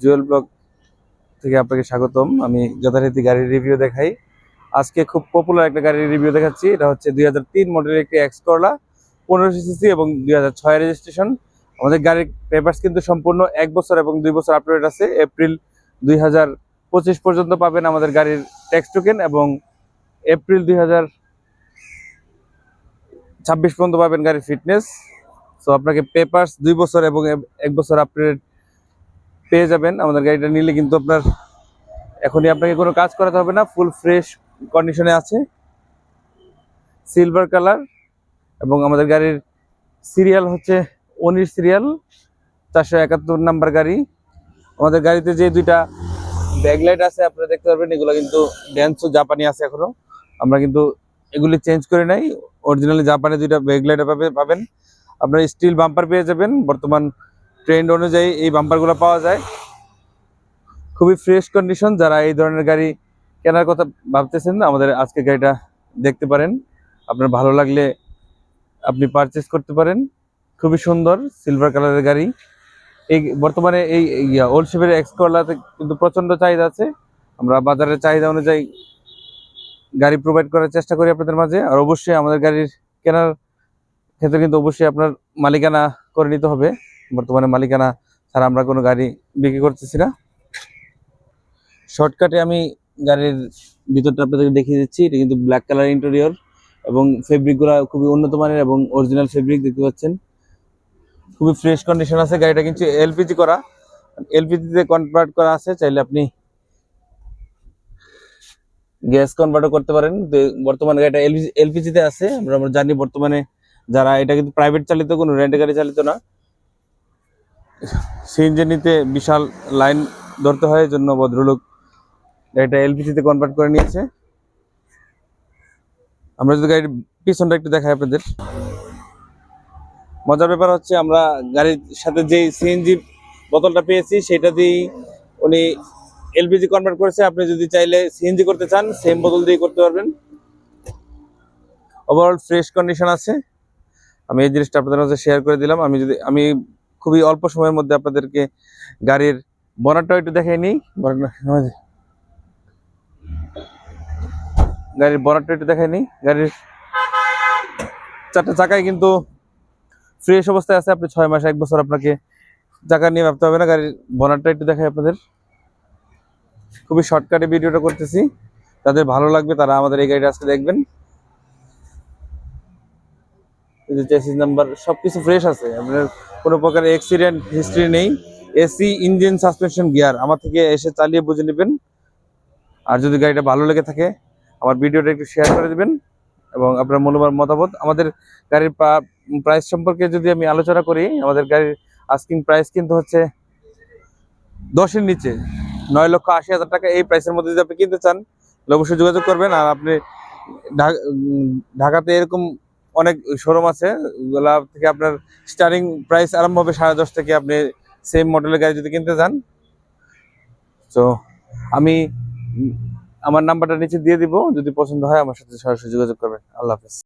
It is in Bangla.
জুয়েল ব্লগ থেকে আপনাকে স্বাগতম। আমি যথারীতি গাড়ির রিভিউ দেখাই। আজকে খুব পপুলার একটা গাড়ির রিভিউ দেখাচ্ছি। এটা হচ্ছে দুই হাজার তিন মডেলের একটি এক্স করলা পনেরোশো সিসি এবং দুই হাজার ছয় রেজিস্ট্রেশন আমাদের গাড়ির পেপার্স কিন্তু সম্পূর্ণ এক বছর এবং দুই বছর আপডেট আছে। এপ্রিল দুই হাজার পঁচিশ পর্যন্ত পাবেন আমাদের গাড়ির ট্যাক্স টোকেন এবং এপ্রিল দুই হাজার ছাব্বিশ পর্যন্ত পাবেন গাড়ির ফিটনেস সো আপনাকে পেপার্স দুই বছর এবং এক বছর আপডেট পেয়ে যাবেন। আমাদের গাড়িটা নিলে কিন্তু আপনার এখনই আপনাকে কোনো কাজ করাতে হবে না। ফুল ফ্রেশ কন্ডিশনে আছে। সিলভার কালার এবং আমাদের গাড়ির সিরিয়াল হচ্ছে উনিশ সিরিয়াল চারশো একাত্তর নাম্বার গাড়ি। আমাদের গাড়িতে যে দুইটা ব্যাকলাইট আছে, আপনারা দেখতে পারবেন, এগুলো কিন্তু ড্যান্সও জাপানি আছে এখনও। আমরা কিন্তু এগুলি চেঞ্জ করে নাই। অরিজিনালি জাপানে দুইটা ব্যাকলাইট পাবে পাবেন। আপনারা স্টিল বাম্পার পেয়ে যাবেন। বর্তমান ট্রেন্ড অনুযায়ী এই বাম্পারগুলো পাওয়া যায়। খুবই ফ্রেশ কন্ডিশন যারা এই ধরনের গাড়ি কেনার কথা ভাবতেছেন, আমাদের আজকে গাড়িটা দেখতে পারেন। আপনার ভালো লাগলে আপনি পারচেস করতে পারেন। খুবই সুন্দর সিলভার কালারের গাড়ি। এই বর্তমানে এই ওল্ড শেপের এক্সকলাতে কিন্তু প্রচণ্ড চাহিদা আছে। আমরা বাজারের চাহিদা অনুযায়ী গাড়ি প্রোভাইড করার চেষ্টা করি আপনাদের মাঝে। আর অবশ্যই আমাদের গাড়ির কেনার ক্ষেত্রে কিন্তু অবশ্যই আপনার মালিকানা করে নিতে হবে। বর্তমানে মালিকানা ছাড়া আমরা কোনো গাড়ি বিক্রি করতেছি না। শর্টকাটে আমি গাড়ির ভিতরটা আপনাদেরকে দেখিয়ে দিচ্ছি। এটা কিন্তু ব্ল্যাক কালার ইন্টেরিয়র এবং ফেব্রিকগুলো খুবই উন্নত মানের এবং অরিজিনাল ফেব্রিক দেখতে পাচ্ছেন। খুবই ফ্রেশ কন্ডিশন আছে। গাড়িটা কিন্তু এলপিজি করা। এলপিজিতে কনভার্ট করা আছে। চাইলে আপনি গ্যাস কনভার্টও করতে পারেন। বর্তমানে গাড়িটা এলপিজিতে আছে। আমরা আমরা জানি বর্তমানে যারা, এটা কিন্তু প্রাইভেট চালিত, কোনো রেন্ট গাড়ি চালিত না। সিএনজি নিতে বিশাল লাইন ধরতে হয় জন্য ভদ্রলোক গাড়িটা এলপিজিতে কনভার্ট করে নিয়েছে। আমরা যদি গাড়ির পিছনটা একটু দেখাই আপনাদের। মজার ব্যাপার হচ্ছে আমরা গাড়ির সাথে যে সিএনজি বোতলটা পেয়েছি, সেটা দিয়েই উনি এলপিজি কনভার্ট করেছে। আপনি যদি চাইলে সিএনজি করতে চান সেম বোতল দিয়ে করতে পারবেন। ওভারঅল ফ্রেশ কন্ডিশন আছে। আমি এই জিনিসটা আপনাদের মাঝে শেয়ার করে দিলাম। আমি যদি আমি খুবই অল্প সময়ের মধ্যে আপনাদেরকে গাড়ির বনারটাও একটু দেখাই নিই। গাড়ির বনারটা একটু দেখাই নিই। গাড়ির চারটা চাকায় কিন্তু ফ্রেশ অবস্থায় আছে। আপনি ছয় মাস, এক বছর আপনাকে চাকা নিয়ে ভাবতে হবে না। গাড়ির বনারটা একটু দেখাই আপনাদের। খুবই শর্টকাটে ভিডিওটা করতেছি। তাদের ভালো লাগবে, তারা আমাদের এই গাড়িটা আজকে দেখবেন। চেসিস নাম্বার সবকিছু ফ্রেশ আছে। আপনার কোনো প্রকার অ্যাক্সিডেন্ট হিস্ট্রি নেই। এসি ইঞ্জিন সাসপেনশন গিয়ার আমার থেকে এসে চালিয়ে বুঝে নেবেন। আর যদি গাড়িটা ভালো লেগে থাকে, আমার ভিডিওটা একটু শেয়ার করে দেবেন এবং আপনার মূল্যবান মতামত। আমাদের গাড়ির প্রাইস সম্পর্কে যদি আমি আলোচনা করি, আমাদের গাড়ির আস্কিং প্রাইস কিন্তু হচ্ছে দশের নিচে। নয় লক্ষ আশি হাজার টাকা এই প্রাইসের মধ্যে যদি আপনি কিনতে চান অবশ্যই যোগাযোগ করবেন। আর আপনি ঢাকাতে এরকম অনেক শোরুম আছে, ওগুলা থেকে আপনার স্টার্টিং প্রাইস আরম্ভ হবে সাড়ে দশ থেকে আপনি সেম মডেলের গাড়ি যদি কিনতে চান। তো আমি আমার নাম্বারটা নিচে দিয়ে দিব, যদি পছন্দ হয় আমার সাথে সরাসরি যোগাযোগ করবেন। আল্লাহ হাফেজ।